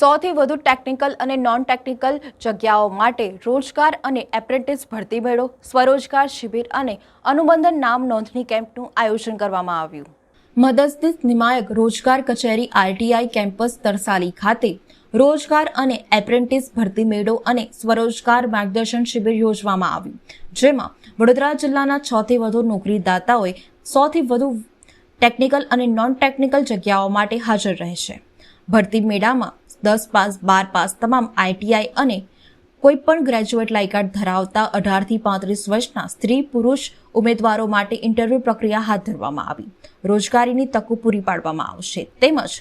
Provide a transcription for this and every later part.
સૌથી વધુ ટેકનિકલ અને નોન ટેકનિકલ જગ્યાઓ માટે રોજગાર અને એપ્રેન્ટિસ ભરતી મેળો, સ્વરોજગાર શિબિર અને અનુબંધન નામ નોંધણી કેમ્પનું આયોજન કરવામાં આવ્યું. મદદનીશ નિમાયક રોજગાર કચેરી આરટીઆઈ કેમ્પસ તરસાલી ખાતે રોજગાર અને એપ્રેન્ટિસ ભરતી મેળો અને સ્વરોજગાર માર્ગદર્શન શિબિર યોજવામાં આવ્યું, જેમાં વડોદરા જિલ્લાના છ થી વધુ નોકરીદાતાઓએ સૌથી વધુ ટેકનિકલ અને નોન ટેકનિકલ જગ્યાઓ માટે હાજર રહેશે. ભરતી મેળામાં દસ પાસ, બાર પાસ તમામ આઈટીઆઈ અને કોઈ પણ ગ્રેજ્યુએટ લાયકાત ધરાવતા અઢારથી પાંત્રીસ વર્ષના સ્ત્રી પુરુષ ઉમેદવારો માટે ઇન્ટરવ્યૂ પ્રક્રિયા હાથ ધરવામાં આવી. રોજગારીની તકો પૂરી પાડવામાં આવશે. તેમજ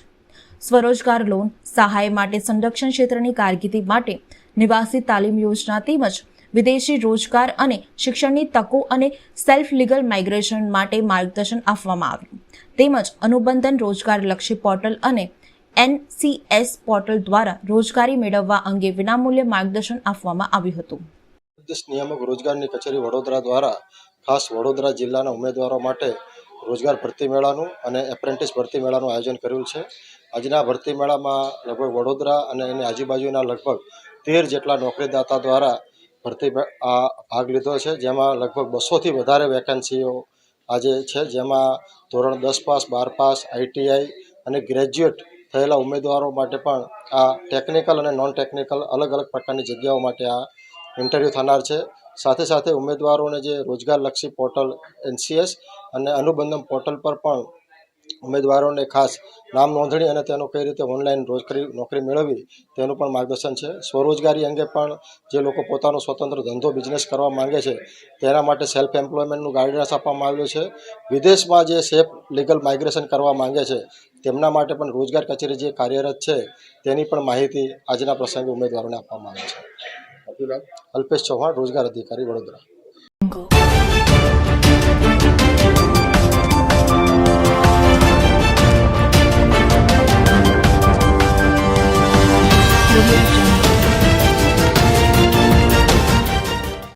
સ્વરોજગાર લોન, સહાય માટે સંરક્ષણ ક્ષેત્રની કારકિર્દી માટે નિવાસી તાલીમ યોજના તેમજ વિદેશી રોજગાર અને શિક્ષણની તકો અને સેલ્ફ લીગલ માઇગ્રેશન માટે માર્ગદર્શન આપવામાં આવ્યું. તેમજ અનુબંધન રોજગારલક્ષી પોર્ટલ અને એનસીએસ પોર્ટલ દ્વારા રોજગારી મેળવવા અંગે વિનામૂલ્યે માર્ગદર્શન આપવામાં આવ્યું હતું. નિયામક રોજગારની કચેરી વડોદરા દ્વારા ખાસ વડોદરા જિલ્લાના ઉમેદવારો માટે રોજગાર ભરતી મેળાનું અને એપ્રેન્ટિસ ભરતી મેળાનું આયોજન કર્યું છે. આજના ભરતી મેળામાં લગભગ વડોદરા અને એની આજુબાજુના લગભગ તેર જેટલા નોકરીદાતા દ્વારા ભરતી આ ભાગ લીધો છે. જેમાં લગભગ બસોથી વધારે વેકેન્સીઓ આજે છે. જેમાં ધોરણ દસ પાસ, બાર પાસ આઈટીઆઈ અને ગ્રેજ્યુએટ થયેલા ઉમેદવારો માટે પણ આ ટેકનિકલ અને નોન ટેકનિકલ અલગ અલગ પ્રકારની જગ્યાઓ માટે આ ઇન્ટરવ્યૂ થનાર છે. સાથે સાથે ઉમેદવારોને જે રોજગારલક્ષી પોર્ટલ એનસીએસ અને અનુબંધમ પોર્ટલ પર પણ ઉમેદવારોને ખાસ નામ નોંધણી અને તેનો કઈ રીતે ઓનલાઈન રોજગારી નોકરી મેળવવી તેનું પણ માર્ગદર્શન છે. સ્વરોજગારી અંગે પણ જે લોકો પોતાનો સ્વતંત્ર ધંધો બિઝનેસ કરવા માંગે છે તેના માટે સેલ્ફ એમ્પ્લોયમેન્ટનું ગાઈડન્સ આપવામાં આવ્યું છે. વિદેશમાં જે સેફ લીગલ માઇગ્રેશન કરવા માંગે છે તેમના માટે પણ રોજગાર કચેરી જે કાર્યરત છે તેની પણ માહિતી આજના પ્રસંગે ઉમેદવારોને આપવામાં આવે છે. અલ્પેશ ચૌહાણ રોજગાર અધિકારી વડોદરા. removed.